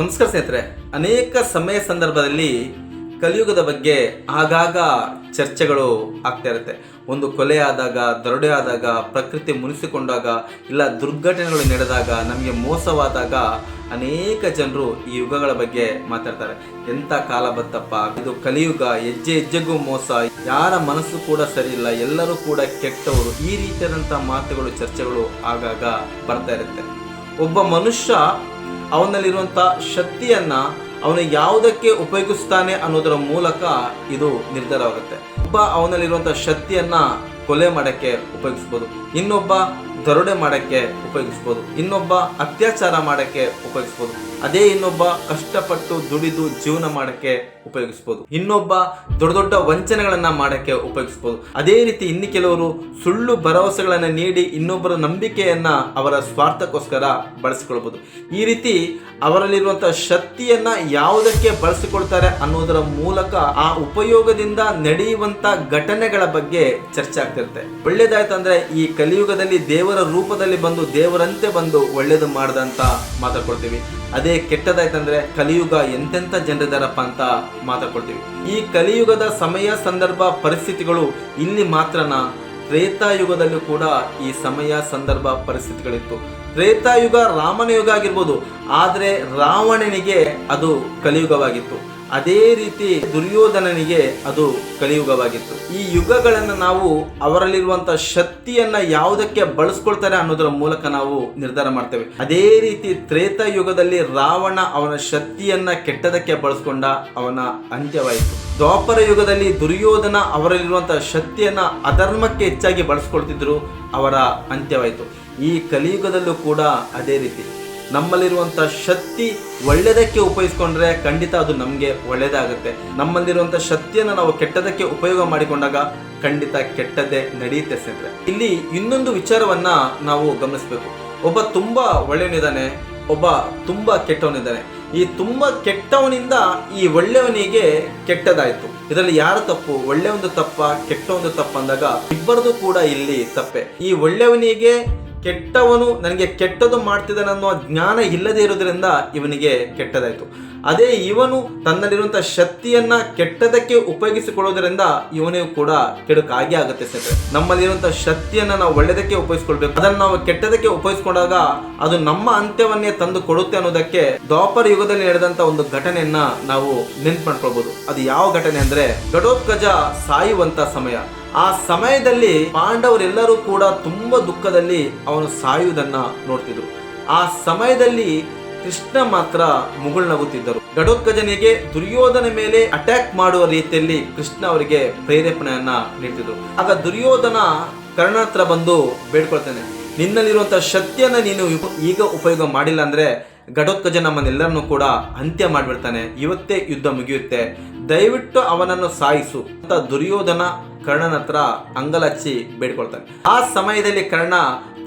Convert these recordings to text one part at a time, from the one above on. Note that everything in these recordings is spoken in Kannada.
ನಮಸ್ಕಾರ ಸ್ನೇಹಿತರೆ. ಅನೇಕ ಸಮಯ ಸಂದರ್ಭದಲ್ಲಿ ಕಲಿಯುಗದ ಬಗ್ಗೆ ಆಗಾಗ ಚರ್ಚೆಗಳು ಆಗ್ತಾ ಇರುತ್ತೆ. ಒಂದು ಕೊಲೆ ಆದಾಗ, ದರೋಡೆ ಆದಾಗ, ಪ್ರಕೃತಿ ಮುನಿಸಿಕೊಂಡಾಗ, ಇಲ್ಲ ದುರ್ಘಟನೆಗಳು ನಡೆದಾಗ, ನಮಗೆ ಮೋಸವಾದಾಗ ಅನೇಕ ಜನರು ಈ ಯುಗಗಳ ಬಗ್ಗೆ ಮಾತಾಡ್ತಾರೆ. ಎಂಥ ಕಾಲ ಬತ್ತಪ್ಪ ಇದು ಕಲಿಯುಗ, ಹೆಜ್ಜೆ ಹೆಜ್ಜೆಗೂ ಮೋಸ. ಯಾರ ಮನಸ್ಸು ಕೂಡ ಸರಿ ಇಲ್ಲ. ಎಲ್ಲರೂ ಕೂಡ ಕೆಟ್ಟವರು. ಈ ರೀತಿಯಾದಂಥ ಮಾತುಗಳು, ಚರ್ಚೆಗಳು ಆಗಾಗ ಬರ್ತಾ ಇರುತ್ತೆ. ಒಬ್ಬ ಮನುಷ್ಯ ಅವನಲ್ಲಿರುವಂಥ ಶಕ್ತಿಯನ್ನ ಅವನು ಯಾವುದಕ್ಕೆ ಉಪಯೋಗಿಸ್ತಾನೆ ಅನ್ನೋದರ ಮೂಲಕ ಇದು ನಿರ್ಧಾರವಾಗುತ್ತೆ. ಒಬ್ಬ ಅವನಲ್ಲಿರುವಂಥ ಶಕ್ತಿಯನ್ನ ಕೊಲೆ ಮಾಡೋಕ್ಕೆ ಉಪಯೋಗಿಸ್ಬೋದು. ಇನ್ನೊಬ್ಬ ದರೋಡೆ ಮಾಡಕ್ಕೆ ಉಪಯೋಗಿಸ್ಬೋದು. ಇನ್ನೊಬ್ಬ ಅತ್ಯಾಚಾರ ಮಾಡೋಕ್ಕೆ ಉಪಯೋಗಿಸ್ಬೋದು. ಅದೇ ಇನ್ನೊಬ್ಬ ಕಷ್ಟಪಟ್ಟು ದುಡಿದು ಜೀವನ ಮಾಡಕ್ಕೆ ಉಪಯೋಗಿಸ್ಬೋದು. ಇನ್ನೊಬ್ಬ ದೊಡ್ಡ ದೊಡ್ಡ ವಂಚನೆಗಳನ್ನ ಮಾಡೋಕ್ಕೆ ಉಪಯೋಗಿಸ್ಬೋದು. ಅದೇ ರೀತಿ ಇನ್ನು ಕೆಲವರು ಸುಳ್ಳು ಭರವಸೆಗಳನ್ನ ನೀಡಿ ಇನ್ನೊಬ್ಬರ ನಂಬಿಕೆಯನ್ನ ಅವರ ಸ್ವಾರ್ಥಕ್ಕೋಸ್ಕರ ಬಳಸಿಕೊಳ್ಬೋದು. ಈ ರೀತಿ ಅವರಲ್ಲಿರುವಂತಹ ಶಕ್ತಿಯನ್ನ ಯಾವುದಕ್ಕೆ ಬಳಸಿಕೊಳ್ತಾರೆ ಅನ್ನೋದರ ಮೂಲಕ ಆ ಉಪಯೋಗದಿಂದ ನಡೆಯುವಂತ ಘಟನೆಗಳ ಬಗ್ಗೆ ಚರ್ಚೆ ಆಗ್ತಿರುತ್ತೆ. ಒಳ್ಳೇದಾಯ್ತಂದ್ರೆ ಈ ಕಲಿಯುಗದಲ್ಲಿ ದೇವರ ರೂಪದಲ್ಲಿ ಬಂದು ದೇವರಂತೆ ಬಂದು ಒಳ್ಳೇದು ಮಾಡ್ದಂತ ಮಾತಾಡ್ಕೊಳ್ತೀವಿ. ಅದೇ ಕೆಟ್ಟದಾಯ್ತಂದ್ರೆ ಕಲಿಯುಗ ಎಂತೆಂತ ಜನರಿದಾರಪ್ಪ ಅಂತ ಮಾತಾಡ್ಕೊಳ್ತೀವಿ. ಈ ಕಲಿಯುಗದ ಸಮಯ, ಸಂದರ್ಭ, ಪರಿಸ್ಥಿತಿಗಳು ಇಲ್ಲಿ ಮಾತ್ರನ, ತ್ರೇತಾಯುಗದಲ್ಲೂ ಕೂಡ ಈ ಸಮಯ, ಸಂದರ್ಭ, ಪರಿಸ್ಥಿತಿಗಳಿತ್ತು. ತ್ರೇತಾಯುಗ ರಾಮನ ಯುಗ ಆಗಿರ್ಬೋದು, ಆದರೆ ರಾವಣನಿಗೆ ಅದು ಕಲಿಯುಗವಾಗಿತ್ತು. ಅದೇ ರೀತಿ ದುರ್ಯೋಧನನಿಗೆ ಅದು ಕಲಿಯುಗವಾಗಿತ್ತು. ಈ ಯುಗಗಳನ್ನು ನಾವು ಅವರಲ್ಲಿರುವಂತ ಶಕ್ತಿಯನ್ನ ಯಾವುದಕ್ಕೆ ಬಳಸ್ಕೊಳ್ತಾರೆ ಅನ್ನೋದರ ಮೂಲಕ ನಾವು ನಿರ್ಧಾರ ಮಾಡ್ತೇವೆ. ಅದೇ ರೀತಿ ತ್ರೇತ ಯುಗದಲ್ಲಿ ರಾವಣ ಅವನ ಶಕ್ತಿಯನ್ನ ಕೆಟ್ಟದಕ್ಕೆ ಬಳಸ್ಕೊಂಡ ಅವನ ಅಂತ್ಯವಾಯಿತು. ದ್ವಾಪರ ಯುಗದಲ್ಲಿ ದುರ್ಯೋಧನ ಅವರಲ್ಲಿರುವಂತಹ ಶಕ್ತಿಯನ್ನ ಅಧರ್ಮಕ್ಕೆ ಹೆಚ್ಚಾಗಿ ಬಳಸ್ಕೊಳ್ತಿದ್ರು ಅವರ ಅಂತ್ಯವಾಯಿತು. ಈ ಕಲಿಯುಗದಲ್ಲೂ ಕೂಡ ಅದೇ ರೀತಿ. ನಮ್ಮಲ್ಲಿರುವಂಥ ಶಕ್ತಿ ಒಳ್ಳೆಯದಕ್ಕೆ ಉಪಯೋಗಿಸ್ಕೊಂಡ್ರೆ ಖಂಡಿತ ಅದು ನಮಗೆ ಒಳ್ಳೆಯದಾಗುತ್ತೆ. ನಮ್ಮಲ್ಲಿರುವಂಥ ಶಕ್ತಿಯನ್ನು ನಾವು ಕೆಟ್ಟದಕ್ಕೆ ಉಪಯೋಗ ಮಾಡಿಕೊಂಡಾಗ ಖಂಡಿತ ಕೆಟ್ಟದ್ದೇ ನಡೆಯುತ್ತೆ ಸ್ನೇಹಿತರೆ. ಇಲ್ಲಿ ಇನ್ನೊಂದು ವಿಚಾರವನ್ನ ನಾವು ಗಮನಿಸಬೇಕು. ಒಬ್ಬ ತುಂಬಾ ಒಳ್ಳೆಯವನಿದ್ದಾನೆ, ಒಬ್ಬ ತುಂಬಾ ಕೆಟ್ಟವನಿದ್ದಾನೆ. ಈ ತುಂಬಾ ಕೆಟ್ಟವನಿಂದ ಈ ಒಳ್ಳೆಯವನಿಗೆ ಕೆಟ್ಟದಾಯಿತು. ಇದರಲ್ಲಿ ಯಾರ ತಪ್ಪು? ಒಳ್ಳೆಯೊಂದು ತಪ್ಪ ಕೆಟ್ಟ ಒಂದು ತಪ್ಪ ಅಂದಾಗ ಇಬ್ಬರದು ಕೂಡ ಇಲ್ಲಿ ತಪ್ಪೆ. ಈ ಒಳ್ಳೆಯವನಿಗೆ ಕೆಟ್ಟವನು ನನಗೆ ಕೆಟ್ಟದು ಮಾಡ್ತಿದ್ದಾನೆ ಅನ್ನೋ ಜ್ಞಾನ ಇಲ್ಲದೇ ಇರೋದ್ರಿಂದ ಇವನಿಗೆ ಕೆಟ್ಟದಾಯಿತು. ಅದೇ ಇವನು ತನ್ನಲ್ಲಿರುವಂಥ ಶಕ್ತಿಯನ್ನ ಕೆಟ್ಟದಕ್ಕೆ ಉಪಯೋಗಿಸಿಕೊಳ್ಳೋದ್ರಿಂದ ಇವನಿಗೂ ಕೂಡ ಕೆಡುಕಾಗಿ ಆಗುತ್ತೆ ಸ್ನೇಹಿತರೆ. ನಮ್ಮಲ್ಲಿರುವಂಥ ಶಕ್ತಿಯನ್ನ ನಾವು ಒಳ್ಳೆಯದಕ್ಕೆ ಉಪಯೋಗಿಸ್ಕೊಳ್ಬೇಕು. ಅದನ್ನು ನಾವು ಕೆಟ್ಟದಕ್ಕೆ ಉಪಯೋಗಿಸ್ಕೊಂಡಾಗ ಅದು ನಮ್ಮ ಅಂತ್ಯವನ್ನೇ ತಂದು ಕೊಡುತ್ತೆ ಅನ್ನೋದಕ್ಕೆ ದ್ವಾಪರ ಯುಗದಲ್ಲಿ ನಡೆದಂತ ಒಂದು ಘಟನೆಯನ್ನ ನಾವು ನೆನ್ಪು ಮಾಡ್ಕೊಳ್ಬೋದು. ಅದು ಯಾವ ಘಟನೆ ಅಂದ್ರೆ ಘಟೋತ್ಕಜ ಸಾಯುವಂತ ಸಮಯ. ಆ ಸಮಯದಲ್ಲಿ ಪಾಂಡವರೆಲ್ಲರೂ ಕೂಡ ತುಂಬಾ ದುಃಖದಲ್ಲಿ ಅವನು ಸಾಯುವುದನ್ನ ನೋಡ್ತಿದ್ರು. ಆ ಸಮಯದಲ್ಲಿ ಕೃಷ್ಣ ಮಾತ್ರ ಮುಗುಳ್ನಗುತ್ತಿದ್ದರು. ಗಡೋತ್ಕಜನಿಗೆ ದುರ್ಯೋಧನ ಮೇಲೆ ಅಟ್ಯಾಕ್ ಮಾಡುವ ರೀತಿಯಲ್ಲಿ ಕೃಷ್ಣ ಅವರಿಗೆ ಪ್ರೇರೇಪಣೆಯನ್ನ ನೀಡ್ತಿದ್ರು. ಆಗ ದುರ್ಯೋಧನ ಕರ್ಣ ಹತ್ರ ಬಂದು ಬೇಡ್ಕೊಳ್ತಾನೆ ನಿನ್ನಲ್ಲಿರುವಂತಹ ಶಕ್ತಿಯನ್ನ ನೀನು ಈಗ ಉಪಯೋಗ ಮಾಡಿಲ್ಲ ಅಂದ್ರೆ ಘಟೋತ್ಕಜ ನಮ್ಮನ್ನೆಲ್ಲರನ್ನೂ ಕೂಡ ಅಂತ್ಯ ಮಾಡಿಬಿಡ್ತಾನೆ. ಇವತ್ತೇ ಯುದ್ಧ ಮುಗಿಯುತ್ತೆ. ದಯವಿಟ್ಟು ಅವನನ್ನು ಸಾಯಿಸು. ಅಂತ ದುರ್ಯೋಧನ ಕರ್ಣನ ಹತ್ರ ಅಂಗಲಚ್ಚಿ ಬೇಡ್ಕೊಳ್ತಾನೆ. ಆ ಸಮಯದಲ್ಲಿ ಕರ್ಣ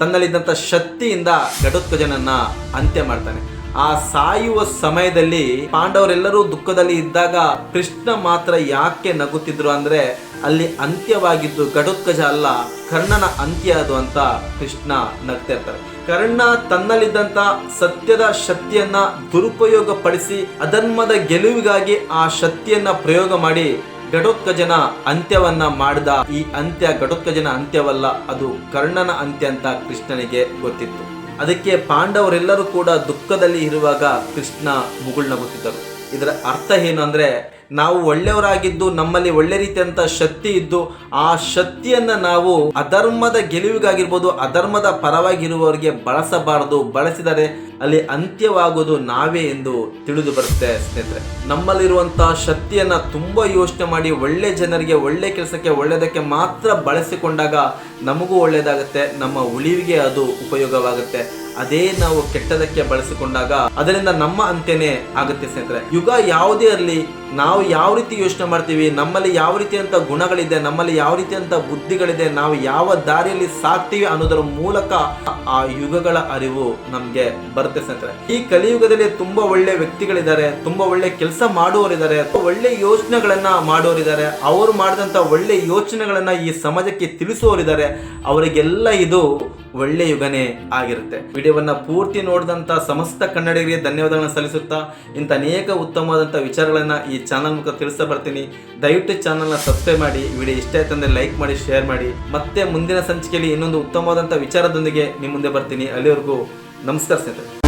ತನ್ನಲ್ಲಿದ್ದಂಥ ಶಕ್ತಿಯಿಂದ ಘಟೋತ್ಕಜನನ್ನ ಅಂತ್ಯ ಮಾಡ್ತಾನೆ. ಆ ಸಾಯುವ ಸಮಯದಲ್ಲಿ ಪಾಂಡವರೆಲ್ಲರೂ ದುಃಖದಲ್ಲಿ ಇದ್ದಾಗ ಕೃಷ್ಣ ಮಾತ್ರ ಯಾಕೆ ನಗುತ್ತಿದ್ರು ಅಂದ್ರೆ ಅಲ್ಲಿ ಅಂತ್ಯವಾಗಿದ್ದು ಘಟೋತ್ಕಜ ಅಲ್ಲ, ಕರ್ಣನ ಅಂತ್ಯ ಅದು ಅಂತ ಕೃಷ್ಣ ನಗ್ತಾ ಇರ್ತಾರೆ. ಕರ್ಣ ತನ್ನಲ್ಲಿದ್ದಂಥ ಸತ್ಯದ ಶಕ್ತಿಯನ್ನ ದುರುಪಯೋಗ ಪಡಿಸಿ ಅಧರ್ಮದ ಗೆಲುವಿಗಾಗಿ ಆ ಶಕ್ತಿಯನ್ನ ಪ್ರಯೋಗ ಮಾಡಿ ಘಟೋತ್ಕಜನ ಅಂತ್ಯವನ್ನ ಮಾಡಿದ ಈ ಅಂತ್ಯ ಘಟೋತ್ಕಜನ ಅಂತ್ಯವಲ್ಲ, ಅದು ಕರ್ಣನ ಅಂತ್ಯ ಅಂತ ಕೃಷ್ಣನಿಗೆ ಗೊತ್ತಿತ್ತು. ಅದಕ್ಕೆ ಪಾಂಡವರೆಲ್ಲರೂ ಕೂಡ ದುಃಖದಲ್ಲಿ ಇರುವಾಗ ಕೃಷ್ಣ ಮುಗುಳ್ನಗುತ್ತಿದ್ದರು ಇದರ ಅರ್ಥ ಏನು ಅಂದ್ರೆ ನಾವು ಒಳ್ಳೆಯವರಾಗಿದ್ದು, ನಮ್ಮಲ್ಲಿ ಒಳ್ಳೆ ರೀತಿಯಂತ ಶಕ್ತಿ ಇದ್ದು, ಆ ಶಕ್ತಿಯನ್ನ ನಾವು ಅಧರ್ಮದ ಗೆಲುವಿಗಾಗಿರ್ಬೋದು, ಅಧರ್ಮದ ಪರವಾಗಿರುವವರಿಗೆ ಬಳಸಬಾರದು, ಬಳಸಿದರೆ ಅಲ್ಲಿ ಅಂತ್ಯವಾಗುವುದು ನಾವೇ ಎಂದು ತಿಳಿದು ಬರುತ್ತೆ ಸ್ನೇಹಿತರೆ. ನಮ್ಮಲ್ಲಿರುವಂತಹ ಶಕ್ತಿಯನ್ನ ತುಂಬಾ ಯೋಚನೆ ಮಾಡಿ, ಒಳ್ಳೆ ಜನರಿಗೆ, ಒಳ್ಳೆ ಕೆಲಸಕ್ಕೆ ಒಳ್ಳೆಯದಕ್ಕೆ ಮಾತ್ರ ಬಳಸಿಕೊಂಡಾಗ ನಮಗೂ ಒಳ್ಳೆಯದಾಗುತ್ತೆ, ನಮ್ಮ ಉಳಿವಿಗೆ ಅದು ಉಪಯೋಗವಾಗುತ್ತೆ. ಅದೇ ನಾವು ಕೆಟ್ಟದಕ್ಕೆ ಬಳಸಿಕೊಂಡಾಗ ಅದರಿಂದ ನಮ್ಮ ಅಂತ್ಯನೇ ಆಗುತ್ತೆ ಸ್ನೇಹಿತರೆ. ಯುಗ ಯಾವುದೇ ಇರಲಿ, ನಾವು ಯಾವ ರೀತಿ ಯೋಚನೆ ಮಾಡ್ತೀವಿ, ನಮ್ಮಲ್ಲಿ ಯಾವ ರೀತಿಯಂತ ಗುಣಗಳಿದೆ, ನಮ್ಮಲ್ಲಿ ಯಾವ ರೀತಿಯಂತ ಬುದ್ಧಿಗಳಿದೆ, ನಾವು ಯಾವ ದಾರಿಯಲ್ಲಿ ಸಾಕ್ತೀವಿ ಅನ್ನೋದರ ಮೂಲಕ ಆ ಯುಗಗಳ ಅರಿವು ನಮ್ಗೆ ಬರುತ್ತೆ ಸ್ನೇಹಿತರೆ. ಈ ಕಲಿಯುಗದಲ್ಲಿ ತುಂಬಾ ಒಳ್ಳೆ ವ್ಯಕ್ತಿಗಳಿದ್ದಾರೆ, ತುಂಬಾ ಒಳ್ಳೆ ಕೆಲಸ ಮಾಡುವವರಿದ್ದಾರೆ ಒಳ್ಳೆ ಯೋಚನೆಗಳನ್ನ ಮಾಡೋರಿದ್ದಾರೆ, ಅವರು ಮಾಡಿದಂತ ಒಳ್ಳೆ ಯೋಚನೆಗಳನ್ನ ಈ ಸಮಾಜಕ್ಕೆ ತಿಳಿಸುವವರಿದ್ದಾರೆ, ಅವರಿಗೆಲ್ಲ ಇದು ಒಳ್ಳೆ ಯುಗನೇ ಆಗಿರುತ್ತೆ. ವಿಡಿಯೋವನ್ನ ಪೂರ್ತಿ ನೋಡಿದಂತ ಸಮಸ್ತ ಕನ್ನಡಿಗರಿಗೆ ಧನ್ಯವಾದಗಳನ್ನ ಸಲ್ಲಿಸುತ್ತಾ ಇಂಥ ಅನೇಕ ಉತ್ತಮವಾದಂಥ ವಿಚಾರಗಳನ್ನ ಈ ಚಾನಲ್ ಮೂಲಕ ತಿಳಿಸ್ತಾ ಬರ್ತೀನಿ. ದಯವಿಟ್ಟು ಚಾನಲ್ನ ಸಬ್ಸ್ಕ್ರೈಬ್ ಮಾಡಿ ವಿಡಿಯೋ ಇಷ್ಟ ಆಯ್ತಂದ್ರೆ ಲೈಕ್ ಮಾಡಿ ಶೇರ್ ಮಾಡಿ. ಮತ್ತೆ ಮುಂದಿನ ಸಂಚಿಕೆಯಲ್ಲಿ ಇನ್ನೊಂದು ಉತ್ತಮವಾದಂಥ ವಿಚಾರದೊಂದಿಗೆ ನಿಮ್ಮ ಮುಂದೆ ಬರ್ತೀನಿ. ಅಲ್ಲಿವರೆಗೂ ನಮಸ್ಕಾರ ಸ್ನೇಹಿತರೆ.